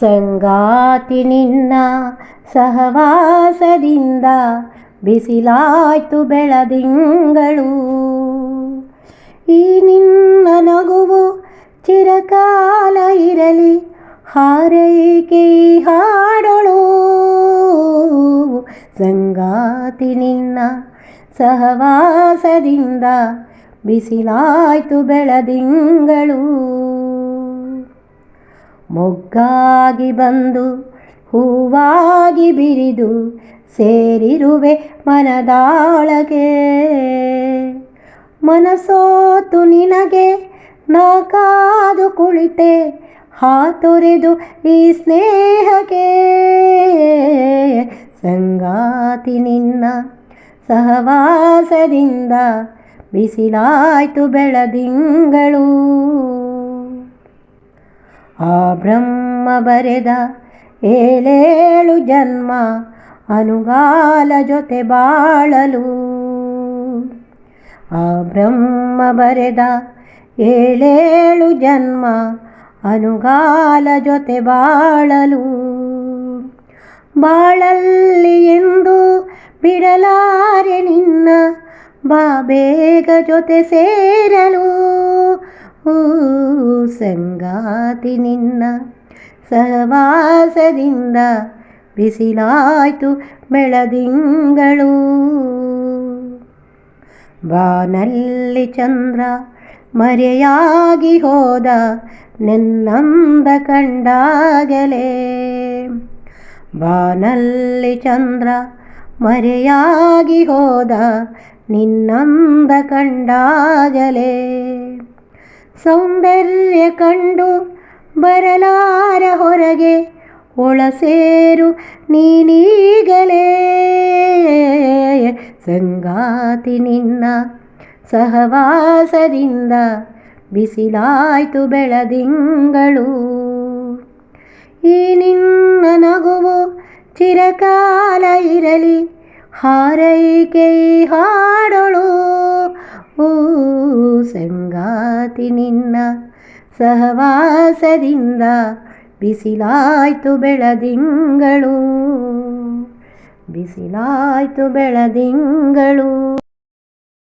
ಸಂಗಾತಿ ನಿನ್ನ ಸಹವಾಸದಿಂದ ಬಿಸಿಲಾಯ್ತು ಬೆಳದಿಂಗಳು. ಈ ನಿನ್ನ ನಗುವು ಚಿರಕಾಲ ಇರಲಿ, ಹಾರೈಕೆ ಹಾಡಳು. ಸಂಗಾತಿ ನಿನ್ನ ಸಹವಾಸದಿಂದ ಬಿಸಿಲಾಯ್ತು ಬೆಳದಿಂಗಳು. ಮೊಗ್ಗಾಗಿ ಬಂದು ಹೂವಾಗಿ ಬಿರಿದು ಸೇರಿರುವೆ ಮನದಾಳಗೆ. ಮನಸೋತು ನಿನಗೆ ನಾಕಾದು ಕುಳಿತೆ, ಹಾತೊರೆದು ಈ ಸ್ನೇಹಕ್ಕೆ. ಸಂಗಾತಿ ನಿನ್ನ ಸಹವಾಸದಿಂದ ಬಿಸಿಲಾಯ್ತು ಬೆಳದಿಂಗಳು. ಆ ಬ್ರಹ್ಮ ಬರೆದ ಏಳೇಳು ಜನ್ಮ ಅನುಗಾಲ ಜೊತೆ ಬಾಳಲು. ಆ ಬ್ರಹ್ಮ ಬರೆದ ಏಳೇಳು ಜನ್ಮ ಅನುಗಾಲ ಜೊತೆ ಬಾಳಲು. ಬಾಳಲ್ಲಿ ಎಂದು ಬಿಡಲಾರೆ ನಿನ್ನ ಬಾ ಬೇಗ ಜೊತೆ ಸೇರಲು. ಹೂ ಸಂಗಾತಿ ನಿನ್ನ ಸಹವಾಸದಿಂದ ಬಿಸಿಲಾಯ್ತು ಬೆಳದಿಂಗಳು. ಬಾನಲ್ಲಿ ಚಂದ್ರ ಮರೆಯಾಗಿ ಹೋದ ನಿನ್ನಂದ ಕಂಡಾಗಲೇ. ಬಾನಲ್ಲಿ ಚಂದ್ರ ಮರೆಯಾಗಿ ಹೋದ ನಿನ್ನಂದ ಕಂಡಾಗಲೇ. ಸೌಂದರ್ಯ ಕಂಡು ಬರಲಾರ ಹೊರಗೆ ಒಳಸೇರು ನೀನೀಗಲೇ. ಸಂಗಾತಿ ನಿನ್ನ ಸಹವಾಸದಿಂದ ಬಿಸಿಲಾಯ್ತು ಬೆಳದಿಂಗಳು. ಈ ನಿನ್ನ ನಗುವು ಚಿರಕಾಲ ಇರಲಿ, ಹಾರೈಕೆ ಹಾಡಳು. ಸಂಗಾತಿ ನಿನ್ನ ಸಹವಾಸದಿಂದ ಬಿಸಿಲಾಯ್ತು ಬೆಳದಿಂಗಳು. ಬಿಸಿಲಾಯ್ತು ಬೆಳದಿಂಗಳು.